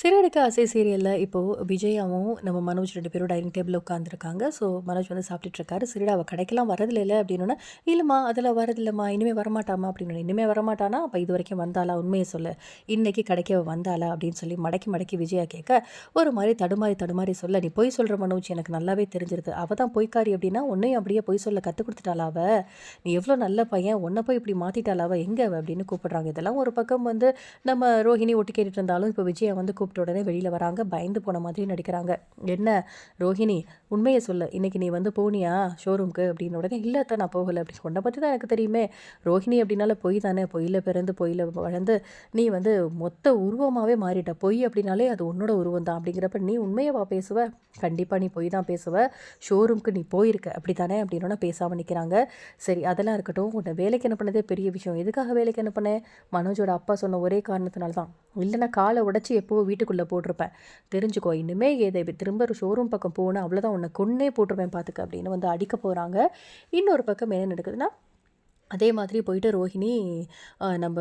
சிறடுக்க ஆசை சீரியலில் இப்போது விஜயாவும் நம்ம மனோஜ் ரெண்டு பேரும் டைனிங் டேபிளில் உட்காந்துருக்காங்க ஸோ மனோஜ் வந்து சாப்பிட்டுட்டு இருக்காரு அவள் கடைக்கெல்லாம் வரதில்லை இல்லை அப்படின்னா இல்லைம்மா அதெல்லாம் வரதில்லைம்மா. இனிமேல் வரமாட்டாமா அப்படின்னு இனிமேல் வரமாட்டானா? அப்போ இது வரைக்கும் வந்தாளா? உண்மையை சொல்ல. இன்னைக்கு கடைக்கு அவள் வந்தாளா? அப்படின்னு சொல்லி மடக்கி மடக்கி விஜயா கேட்க ஒரு மாதிரி தடுமாறி தடுமாறி சொல்ல நீ பொய் சொல்கிற மனோஜ் எனக்கு நல்லாவே தெரிஞ்சிருது. அவள் தான் பொய்க்காரி அப்படின்னா உன்னையும் அப்படியே பொய் சொல்ல கற்றுக் கொடுத்துட்டாளாவ நீ எவ்வளோ நல்ல பையன் உன்னை போய் இப்படி மாற்றிட்டாளா எங்கே அவ? அப்படின்னு கூப்பிட்றாங்க. இதெல்லாம் ஒரு பக்கம் வந்து நம்ம ரோஹிணி ஒட்டு கேட்டுட்டு இருந்தாலும் இப்போ விஜயா வந்து கூப்பிட்டு உடனே வெளியில் வராங்க. பயந்து போன மாதிரி நடிக்கிறாங்க. என்ன ரோஹிணி உண்மையை சொல்லு. இன்னைக்கு நீ வந்து போனியா ஷோரூம்க்கு அப்படின்னு உடனே இல்லை தான் நான் போகலை. அப்படின்னு உன்னை பற்றி தான் எனக்கு தெரியுமே. ரோஹிணி அப்படின்னால பொய் தானே. பொய்யில் பிறந்து பொய்யில் வளர்ந்து நீ வந்து மொத்த உருவமாகவே மாறிட்ட. பொய் அப்படின்னாலே அது உன்னோட உருவம் தான் அப்படிங்கிறப்ப நீ உண்மையவா பேசுவ? கண்டிப்பாக நீ பொய் தான் பேசுவ. ஷோரூம்க்கு நீ போயிருக்க. அப்படி தானே அப்படின்னா பேசாமல் நிற்கிறாங்க சரி அதெல்லாம் இருக்கட்டும். உன்னை வேலைக்கு அனுப்புனதே பெரிய விஷயம். எதுக்காக வேலைக்கு அனுப்புனேன் மனோஜோட அப்பா சொன்ன ஒரே காரணத்தினால தான் இல்லைன்னா காலை உடச்சி எப்போவோ வீட்டுக்குள்ளே போட்டிருப்பேன் தெரிஞ்சுக்கோ இன்னுமே இதை திரும்ப ஒரு ஷோரூம் பக்கம் போனால் அவ்வளோதான் உன்னை கொன்னே போட்டிருப்பேன் பார்த்துக்க அப்படின்னு வந்து அடிக்க போகிறாங்க இன்னொரு பக்கம் என்ன நடக்குதுன்னா அதே மாதிரி போயிட்டு ரோஹிணி நம்ம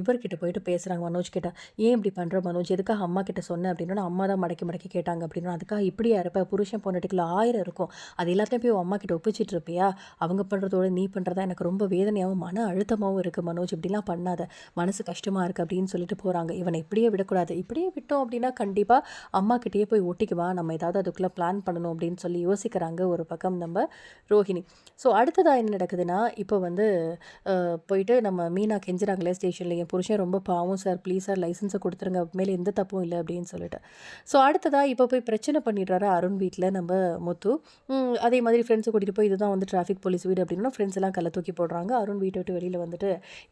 இவர்கிட்ட போயிட்டு பேசுகிறாங்க மனோஜ் கிட்ட. ஏன் இப்படி பண்ணுற மனோஜ்? எதுக்காக அம்மா கிட்ட சொன்னேன் அப்படின்னா அம்மா தான் மடக்கி மடக்கி கேட்டாங்க. அப்படின்னா அதுக்காக இப்படியா இருப்ப புருஷன் பொண்ணட்டுக்குள்ள ஆயிரம் இருக்கும். அது எல்லாத்தையும் போய் அம்மா கிட்ட ஒப்பிச்சிட்டு இருப்பியா? அவங்க பண்ணுறதோட நீ பண்ணுறதா எனக்கு ரொம்ப வேதனையாகவும் மன அழுத்தமாகவும் இருக்குது மனோஜ். இப்படிலாம் பண்ணாத. மனசு கஷ்டமாக இருக்குது அப்படின்னு சொல்லிட்டு போகிறாங்க இவனை இப்படியே விடக்கூடாது. இப்படியே விட்டோம் அப்படின்னா கண்டிப்பாக அம்மா கிட்டேயே போய் ஒட்டிக்குவா நம்ம ஏதாவது அதுக்குள்ளே பிளான் பண்ணணும் அப்படின்னு சொல்லி யோசிக்கிறாங்க ஒரு பக்கம் நம்ம ரோஹிணி. ஸோ அடுத்ததாக என்ன நடக்குதுன்னா இப்போ வந்து போயிட்டு நம்ம மீனா கெஞ்சுறாங்களே ஸ்டேஷனில் என் புருஷன் ரொம்ப பாவம் சார் ப்ளீஸ் சார் லைசன்ஸை கொடுத்துருங்க மேலே எந்த தப்பும் இல்லை அப்படின்னு சொல்லிட்டு. ஸோ அடுத்ததாக இப்போ போய் பிரச்சனை பண்ணிடுறாரு அருண் வீட்டில் நம்ம முத்து. அதே மாதிரி ஃப்ரெண்ட்ஸை கூட்டிகிட்டு போய் இதுதான் வந்து டிராஃபிக் போலீஸ் வீடு அப்படின்னா ஃப்ரெண்ட்ஸ் எல்லாம் கல்ல தூக்கி போடுறாங்க. அருண் வீட்டை விட்டு வெளியில் வந்துட்டு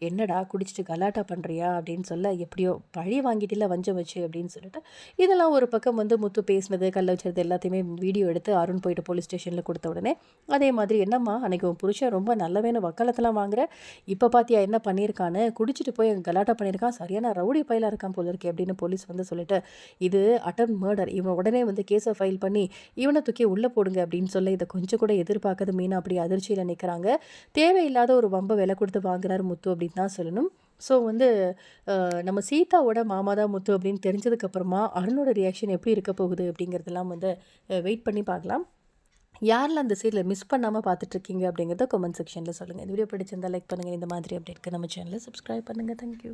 என்னடா குடிச்சிட்டு கலாட்டா பண்ணுறியா அப்படின்னு சொல்ல எப்படியோ பழி வாங்கிட்டில்ல வஞ்சம் வச்சு அப்படின்னு சொல்லிட்டு. இதெல்லாம் ஒரு பக்கம் வந்து முத்து பேசினது கல்ல வச்சது எல்லாத்தையுமே வீடியோ எடுத்து அருண் போயிட்டு போலீஸ் ஸ்டேஷனில் கொடுத்த உடனே அதே மாதிரி என்னம்மா அன்றைக்கி உன் புருஷன் ரொம்ப நல்லவேன்னு வக்காலத்தெல்லாம் வாங்குற. இப்போ பார்த்தியா என்ன பண்ணியிருக்கான்னு குடிச்சிட்டு போய் கலாட்டா பண்ணியிருக்கான் சரியான ரவுடி பயிலாக இருக்கான் போல இருக்கு அப்படின்னு போலீஸ் வந்து சொல்லிட்டு இது அட்டன் மர்டர் இவன் உடனே வந்து கேஸை ஃபைல் பண்ணி இவனை தூக்கி உள்ளே போடுங்க அப்படின்னு சொல்ல இதை கொஞ்சம் கூட எதிர்பார்க்காத மீனா அப்படி அதிர்ச்சியில் நிற்கிறாங்க தேவையில்லாத ஒரு வம்பை விலை கொடுத்து வாங்குறாரு முத்து அப்படின்னு தான் சொல்லணும். ஸோ வந்து நம்ம சீதாவோட மாமா தான் முத்து அப்படின்னு தெரிஞ்சதுக்கப்புறமா அருணோட ரியாக்ஷன் எப்படி இருக்க போகுது அப்படிங்கிறதெல்லாம் வந்து வெயிட் பண்ணி பார்க்கலாம். யாரில் அந்த சீரியலை மிஸ் பண்ணாமல் பார்த்துட்ருக்கீங்க அப்படிங்கிறத கமெண்ட் செக்ஷனில் சொல்லுங்கள் இந்த வீடியோ பிடிச்சிருந்தால் லைக் பண்ணுங்கள் இந்த மாதிரி அப்டேட்க்கு நம்ம சேனலை சப்ஸ்கிரைப் பண்ணுங்கள் தேங்க்யூ